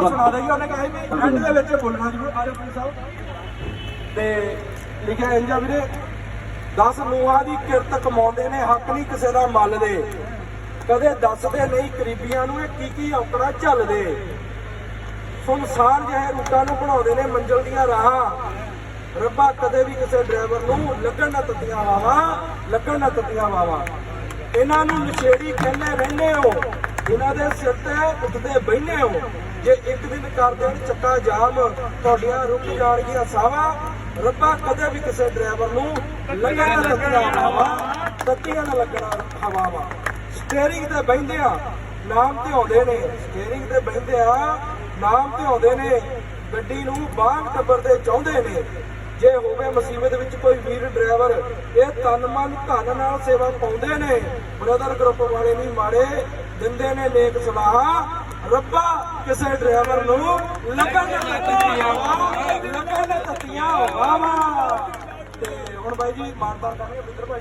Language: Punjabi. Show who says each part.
Speaker 1: ਸੁਣਾ ਦੇਗੀ, ਉਹਨੇ ਕਹੇ ਵੀ ਐਂਡ ਦੇ ਵਿੱਚ ਬੋਲਣਾ ਜ਼ਰੂਰ ਆਜੋ ਪੁਲਿਸ ਸਾਹਿਬ ਤੇ ਲਿਖਿਆ ਇੰਜਾ ਵੀਰੇ 10 ਨੂਹਾਂ ਦੀ ਕਿਰਤ ਕਮਾਉਂਦੇ ਨੇ, ਹੱਕ ਨਹੀਂ ਕਿਸੇ ਦਾ ਮੱਲ ਕਦੇ ਦੱਸਦੇ ਨਹੀਂ ਕਰੀਬੀਆਂ ਨੂੰ ਇਹ ਕੀ ਕੀ ਔਕੜਾਂ ਝੱਲਦੇ। ਸੁਨਸਾਨ ਜਿਹੇ ਰੂਟਾਂ ਨੂੰ ਬਣਾਉਂਦੇ ਨੇ ਮੰਜ਼ਲ ਦੀਆਂ ਰਾਹਾਂ। ਰੱਬਾ, ਕਦੇ ਵੀ ਕਿਸੇ ਡਰਾਈਵਰ ਨੂੰ ਲੱਗਣ ਨਾ ਤੱਤੀਆਂ ਵਾਵਾ ਲੱਗਣ ਨਾ ਤੱਤੀਆਂ ਵਾਵਾ ਇਹਨਾਂ ਨੂੰ ਨਸ਼ੇੜੀ ਕਹਿੰਦੇ ਰਹਿੰਦੇ ਹੋ। ਇਹਨਾਂ ਦੇ ਸਿਰ ਤੇ ਉੱਠਦੇ ਬਹਿੰਦੇ ਹੋ, ਜੇ ਇੱਕ ਦਿਨ ਕਰ ਦੇਣ ਚੱਕਾ ਜਾਮ, ਤੁਹਾਡੀਆਂ ਰੁਕ ਜਾਣਗੀਆਂ ਸਾਵਾ। ਰੱਬਾ ਕਦੇ ਵੀ ਕਿਸੇ ਡਰਾਈਵਰ ਨੂੰ ਲੱਗਣ ਨਾ ਤੱਤੀਆਂ ਵਾਵਾ ਤੱਤੀਆਂ ਨਾ ਲੱਗਣਾ ਹਵਾਵਾ ਸਟੀਅਰਿੰਗ ਤੇ ਬਹਿੰਦੇ ਆ, ਨਾਮ ਤੇ ਆਉਂਦੇ ਨੇ। ਸਟੀਅਰਿੰਗ ਤੇ ਬਹਿੰਦੇ ਆ, ਨਾਮ ਤੇ ਆਉਂਦੇ ਨੇ। ਗੱਡੀ ਨੂੰ ਬਾਹਰ ਟੱਬਰ ਦੇ ਚਾਹੁੰਦੇ ਨੇ। ਜੇ ਹੋਵੇ ਮੁਸੀਬਤ ਵਿੱਚ ਕੋਈ ਵੀਰ ਡਰਾਈਵਰ, ਇਹ ਤਨ ਮਨ ਧਨ ਨਾਲ ਸੇਵਾ ਪਾਉਂਦੇ ਨੇ। ਬ੍ਰਦਰ ਗਰੁੱਪ ਵਾਲੇ ਨਹੀਂ ਮਾੜੇ ਦਿੰਦੇ ਨੇ ਨੇਕ ਸਲਾਹ। ਰੱਬਾ ਕਿਸੇ ਡਰਾਈਵਰ ਨੂੰ ਲੱਗਣ ਨਾ ਤੱਤੀਆਂ ਵਾ ਲੱਗਣ ਨਾ ਤੱਤੀਆਂ ਵਾਵਾ ਤੇ ਹੁਣ ਬਾਈ ਜੀ ਮਾਨਦਾਰ ਕਰਨਗੇ ਬਿੰਦਰ ਭਾਈ।